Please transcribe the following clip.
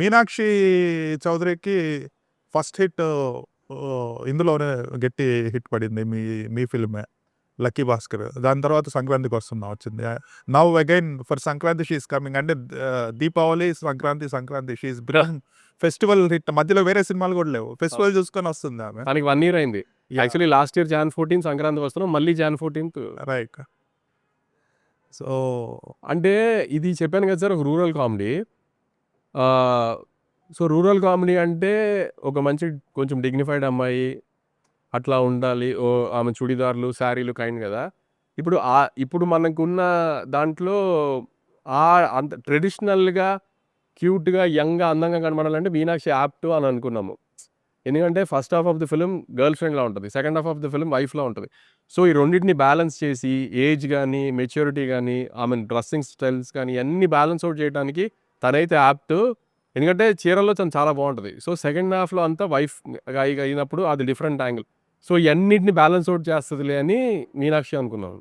Meenakshi చౌదరికి first hit ఇందులోనే గట్టి hit పడింది మీ మీ ఫిల్మే లక్కీ భాస్కర్. దాని తర్వాత సంక్రాంతికి వస్తున్నా వచ్చింది. Now again for Sankranti she is coming అంటే Deepavali Sankranti Sankranti she is festival hit. మధ్యలో వేరే సినిమాలు కూడా లేవు. ఫెస్టివల్ చూసుకొని వస్తుంది ఆమె. తనకి వన్ ఇయర్ అయింది. Actually last year Jan fourteen Sankranti వస్తున్నాం మళ్ళీ జాన్ ఫోర్టీన్త్ రైట్ సో అంటే ఇది చెప్పాను కదా సార్ ఒక rural comedy so rural comedy అంటే ఒక మంచి కొంచెం డిగ్నిఫైడ్ అమ్మాయి అట్లా ఉండాలి. ఓ ఆమె చుడిదార్లు శారీలు కైండ్ కదా. ఇప్పుడు ఆ ఇప్పుడు మనకున్న దాంట్లో ఆ అంత ట్రెడిషనల్గా క్యూట్గా యంగ్గా అందంగా కనబడాలంటే మీనాక్షి యాప్ట్ అని అనుకున్నాము. ఎందుకంటే first half of the film girl ఫ్రెండ్లా ఉంటుంది. Second half of the film వైఫ్లా ఉంటుంది. సో ఈ రెండింటిని బ్యాలెన్స్ చేసి ఏజ్ కానీ మెచ్యూరిటీ కానీ ఆమె డ్రెస్సింగ్ స్టైల్స్ కానీ అన్ని బ్యాలెన్స్ అవుట్ చేయడానికి తనైతే యాప్ట్ ఎందుకంటే చీరల్లో తను చాలా బాగుంటుంది. సో సెకండ్ హాఫ్లో అంతా వైఫ్ అయినప్పుడు అది డిఫరెంట్ యాంగిల్ సో ఇవన్నిటిని బ్యాలెన్స్ అవుట్ చేస్తుందిలే అని మీనాక్షి అనుకున్నాను.